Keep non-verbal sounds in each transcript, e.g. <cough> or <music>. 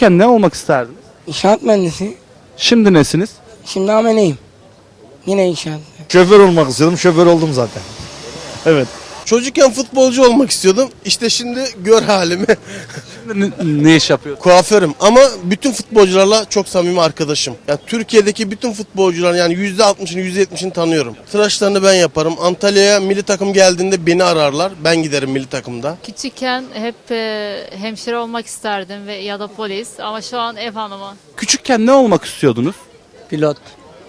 Küçükken ne olmak isterdiniz? İnşaat mühendisi. Şimdi nesiniz? Şimdi ameliyim. Yine inşaat. Şoför olmak istiyordum. Şoför oldum zaten. Evet. Çocukken futbolcu olmak istiyordum. İşte şimdi gör halimi. Şimdi ne, ne iş yapıyorsunuz? Kuaförüm ama bütün futbolcularla çok samimi arkadaşım. Yani Türkiye'deki bütün futbolcular yani %60'ını %70'ini tanıyorum. Tıraşlarını ben yaparım. Antalya'ya milli takım geldiğinde beni ararlar. Ben giderim milli takımda. Küçükken hep e, hemşire olmak isterdim ve ya da polis ama şu an ev hanımı. Küçükken ne olmak istiyordunuz? Pilot,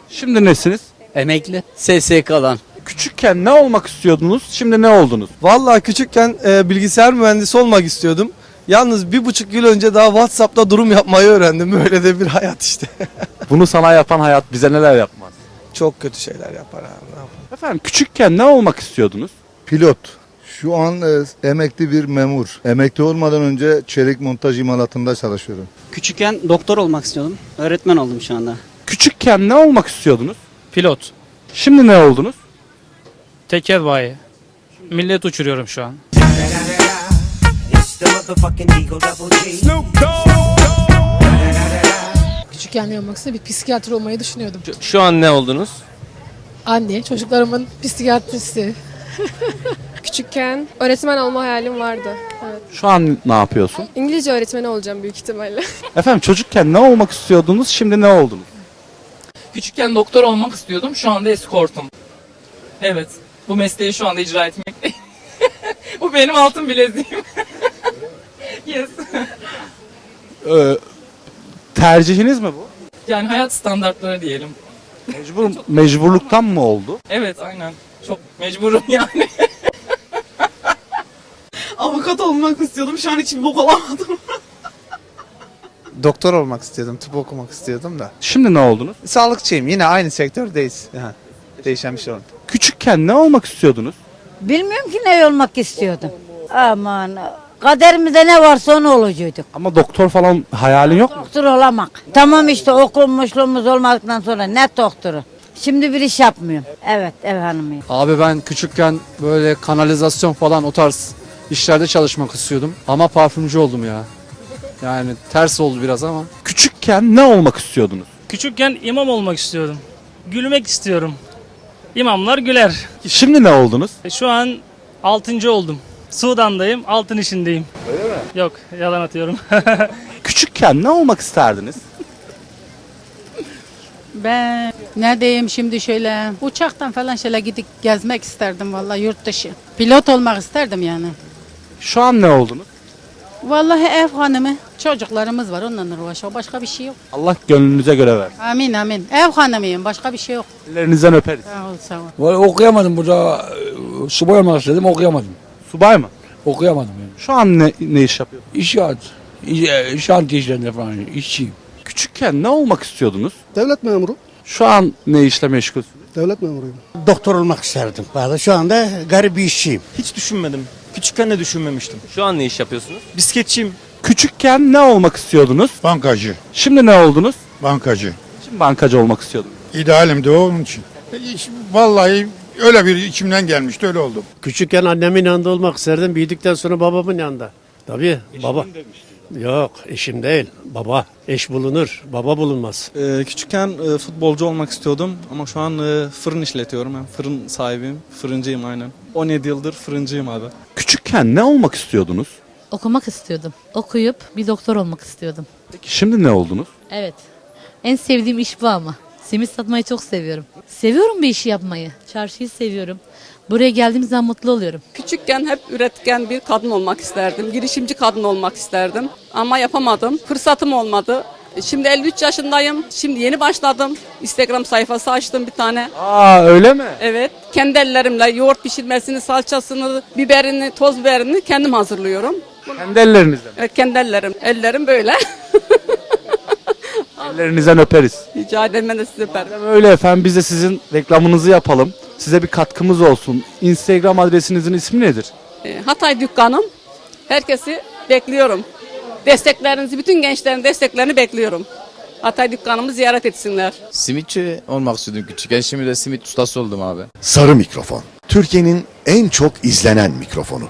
Şimdi nesiniz? emekli, SSK'dan. Küçükken ne olmak istiyordunuz? Şimdi ne oldunuz? Vallahi küçükken e, bilgisayar mühendisi olmak istiyordum. Yalnız bir buçuk yıl önce daha WhatsApp'ta durum yapmayı öğrendim. <laughs> Böyle de bir hayat işte. <laughs> Bunu sana yapan hayat bize neler yapmaz? Çok kötü şeyler yapar abi. ne yapalım. Efendim küçükken ne olmak istiyordunuz? Pilot. Şu an e, emekli bir memur. Emekli olmadan önce çelik montaj imalatında çalışıyorum. Küçükken doktor olmak istiyordum. Öğretmen oldum şu anda. Küçükken ne olmak istiyordunuz? Pilot. Şimdi ne oldunuz? Teker bayi. Millet uçuruyorum şu an. Küçükken ne olmak istedim? Bir psikiyatr olmayı düşünüyordum. Şu an ne oldunuz? Anne, çocuklarımın psikiyatristi. <laughs> Küçükken öğretmen olma hayalim vardı. Evet. Şu an ne yapıyorsun? İngilizce öğretmeni olacağım büyük ihtimalle. <laughs> Efendim çocukken ne olmak istiyordunuz? Şimdi ne oldunuz? Küçükken doktor olmak istiyordum. Şu anda eskortum. Evet. Bu mesleği şu anda icra etmekteyim. <laughs> Bu benim altın bileziğim. <laughs> yes. Ee, tercihiniz mi bu? Yani hayat standartları diyelim. Mecbur, mecburluktan mı oldu? Evet aynen. Çok mecburum yani. <laughs> Avukat olmak istiyordum. Şu an hiç bir bok olamadım. Doktor olmak istiyordum. Tıp okumak istiyordum da. Şimdi ne oldunuz? Sağlıkçıyım. Yine aynı sektördeyiz. Yani değişen bir şey olmadı. Küçükken ne olmak istiyordunuz? Bilmiyorum ki ne olmak istiyordum. Aman kaderimizde ne varsa onu olacaktık. Ama doktor falan hayalin yok mu? Doktor olamak. Tamam işte okumuşluğumuz olmadıktan sonra ne doktoru? Şimdi bir iş yapmıyorum. Evet ev hanımıyım. Abi ben küçükken böyle kanalizasyon falan o tarz işlerde çalışmak istiyordum. Ama parfümcü oldum ya. Yani ters oldu biraz ama. Küçükken ne olmak istiyordunuz? Küçükken imam olmak istiyordum. Gülmek istiyorum. İmamlar güler. Şimdi ne oldunuz? Şu an altıncı oldum. Sudan'dayım, altın işindeyim. Öyle mi? Yok, yalan atıyorum. <laughs> Küçükken ne olmak isterdiniz? Ben neredeyim şimdi şöyle uçaktan falan şöyle gidip gezmek isterdim vallahi yurt dışı. Pilot olmak isterdim yani. Şu an ne oldunuz? Vallahi ev hanımı. Çocuklarımız var onunla uğraşıyor. Başka bir şey yok. Allah gönlünüze göre ver. Amin amin. Ev hanımıyım. Başka bir şey yok. Ellerinizden öperiz. Sağ ol sağ ol. Vallahi okuyamadım burada. e, Subay olmak istedim okuyamadım. Subay mı? Okuyamadım yani. Şu an ne, ne iş yapıyorsunuz? İnşaat. İ- Şantiye işlerinde falan işçiyim. Küçükken ne olmak istiyordunuz? Devlet memuru. Şu an ne işle meşgulsünüz? Devlet memuruyum. Doktor olmak isterdim. Valla şu anda garip bir işçiyim. Hiç düşünmedim. Küçükken de düşünmemiştim. Şu an ne iş yapıyorsunuz? Bisikletçiyim. Küçükken ne olmak istiyordunuz? Bankacı. Şimdi ne oldunuz? Bankacı. Şimdi bankacı olmak istiyordum. İdealim de o onun için. Vallahi öyle bir içimden gelmişti öyle oldum. Küçükken annemin yanında olmak isterdim. Büyüdükten sonra babamın yanında. Tabii baba. Yok eşim değil. Baba. Eş bulunur. Baba bulunmaz. Ee, küçükken e, futbolcu olmak istiyordum ama şu an e, fırın işletiyorum. Ben fırın sahibiyim. Fırıncıyım aynen. 17 yıldır fırıncıyım abi. Küçükken ne olmak istiyordunuz? Okumak istiyordum. Okuyup bir doktor olmak istiyordum. Peki şimdi ne oldunuz? Evet. En sevdiğim iş bu ama. Simit satmayı çok seviyorum. Seviyorum bir işi yapmayı. Çarşıyı seviyorum. Buraya geldiğim zaman mutlu oluyorum. Küçükken hep üretken bir kadın olmak isterdim. Girişimci kadın olmak isterdim. Ama yapamadım. Fırsatım olmadı. Şimdi 53 yaşındayım. Şimdi yeni başladım. Instagram sayfası açtım bir tane. Aa öyle mi? Evet. Kendi ellerimle yoğurt pişirmesini, salçasını, biberini, toz biberini kendim hazırlıyorum. Kendi ellerinizle. mi? Evet kendi ellerim. Ellerim böyle. <laughs> Ellerinizden öperiz. Rica ederim ben de sizi öperim. Madem Öyle efendim biz de sizin reklamınızı yapalım. Size bir katkımız olsun. Instagram adresinizin ismi nedir? Ee, Hatay dükkanım. Herkesi bekliyorum. Desteklerinizi, bütün gençlerin desteklerini bekliyorum. Hatay dükkanımı ziyaret etsinler. Simitçi olmak istiyordum küçükken. Şimdi de simit ustası oldum abi. Sarı mikrofon. Türkiye'nin en çok izlenen mikrofonu.